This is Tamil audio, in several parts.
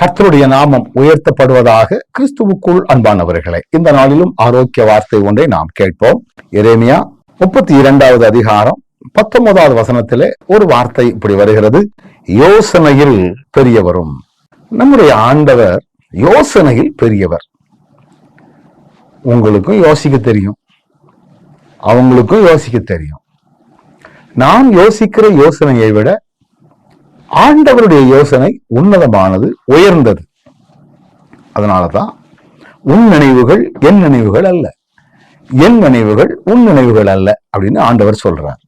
கர்த்தருடைய நாமம் உயர்த்தப்படுவதாக கிறிஸ்துவுக்குள் அன்பானவர்களே இந்த நாளிலும் ஆரோக்கிய வார்த்தை ஒன்றை நாம் கேட்போம். எரேமியா முப்பத்தி இரண்டாவது அதிகாரம் பத்தொன்பதாவது வசனத்திலே ஒரு வார்த்தை இப்படி வருகிறது. யோசனையில் பெரியவரும். நம்முடைய ஆண்டவர் யோசனையில் பெரியவர். உங்களுக்கும் யோசிக்க தெரியும். அவங்களுக்கும் யோசிக்க தெரியும். நான் யோசிக்கிற யோசனையை விட ஆண்டவருடைய யோசனை உன்னதமானது உயர்ந்தது. அதனாலதான் உன் நினைவுகள் என் நினைவுகள் அல்ல. என் நினைவுகள் உன் நினைவுகள் அல்ல அப்படின்னு ஆண்டவர் சொல்றார்.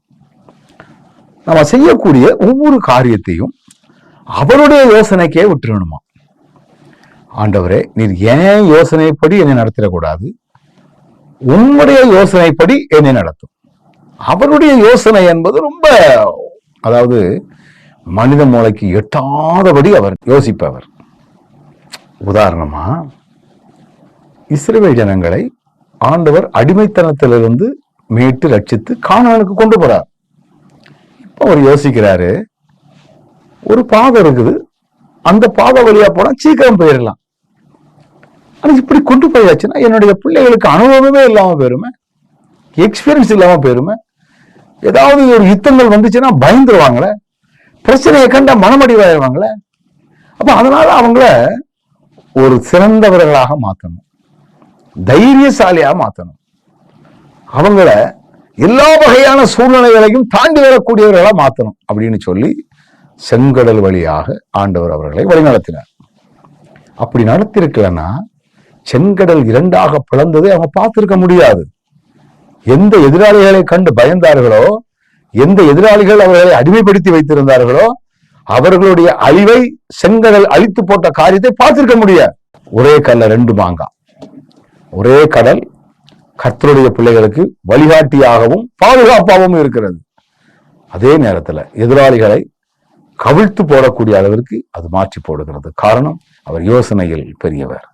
நம்ம செய்யக்கூடிய ஒவ்வொரு காரியத்தையும் அவருடைய யோசனைக்கே விட்டுறணுமா? ஆண்டவரே நீர் ஏன் யோசனைப்படி என்னை நடத்திடக்கூடாது? உன்னுடைய யோசனைப்படி என்னை நடத்தும். அவருடைய யோசனை என்பது ரொம்ப அதாவது மனித மூளைக்கு எட்டாதபடி அவர் யோசிப்பவர். உதாரணமா இஸ்ரேல் ஜனங்களை ஆண்டவர் அடிமைத்தனத்திலிருந்து மீட்டு ரட்சித்து காணானுக்கு கொண்டு போறார். இப்போ அவர் யோசிக்கிறாரு ஒரு பாதை இருக்குது அந்த பாதை வழியா போனா சீக்கிரம் போயிடலாம் ஆனா இப்படி கொண்டு போயாச்சுன்னா என்னுடைய பிள்ளைகளுக்கு அனுபவமே இல்லாம போயிருமே எக்ஸ்பீரியன்ஸ் இல்லாம போயிருமே ஏதாவது ஒரு யுத்தங்கள் வந்துச்சுன்னா பயந்துருவாங்களே பிரச்சனையை கண்ட மனமடிவாயிருவாங்களே அப்ப அதனால அவங்கள ஒரு சிறந்தவர்களாக மாத்தணும். தைரியசாலியாக மாத்தணும். அவங்கள எல்லா வகையான சூழ்நிலைகளையும் தாண்டி வரக்கூடியவர்களா மாத்தணும் அப்படின்னு சொல்லி செங்கடல் வழியாக ஆண்டவர் அவர்களை வழிநடத்தினார். அப்படி நடத்திருக்கலன்னா செங்கடல் இரண்டாக பிளந்ததை அவங்க பார்த்திருக்க முடியாது. எந்த எதிராளிகளை கண்டு பயந்தார்களோ எந்த எதிராளிகள் அவர்களை அடிமைப்படுத்தி வைத்திருந்தார்களோ அவர்களுடைய அழிவை செங்கடல் அழித்து போட்ட காரியத்தை பார்த்திருக்க முடியாது. ஒரே கல்ல ரெண்டு மாங்கா ஒரே கடல் கர்த்தருடைய பிள்ளைகளுக்கு வழிகாட்டியாகவும் பாதுகாப்பாகவும் இருக்கிறது. அதே நேரத்தில் எதிராளிகளை கவிழ்த்து போடக்கூடிய அளவிற்கு அது மாற்றி போடுகிறது. காரணம் அவர் யோசனையில் பெரியவர்.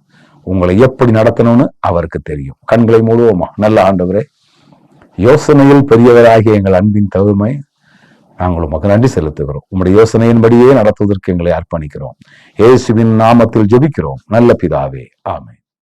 உங்களை எப்படி நடத்தணும்னு அவருக்கு தெரியும். கண்களை மூடுவோமா? நல்ல ஆண்டவரே யோசனையில் பெரியவராகிய எங்கள் அன்பின் தகுமை நாங்கள் உமக்கு நன்றி செலுத்துகிறோம். உம்முடைய யோசனையின்படியே நடத்துவதற்கு எங்களை அர்ப்பணிக்கிறோம். இயேசுவின் நாமத்தில் ஜெபிக்கிறோம். நல்ல பிதாவே ஆமை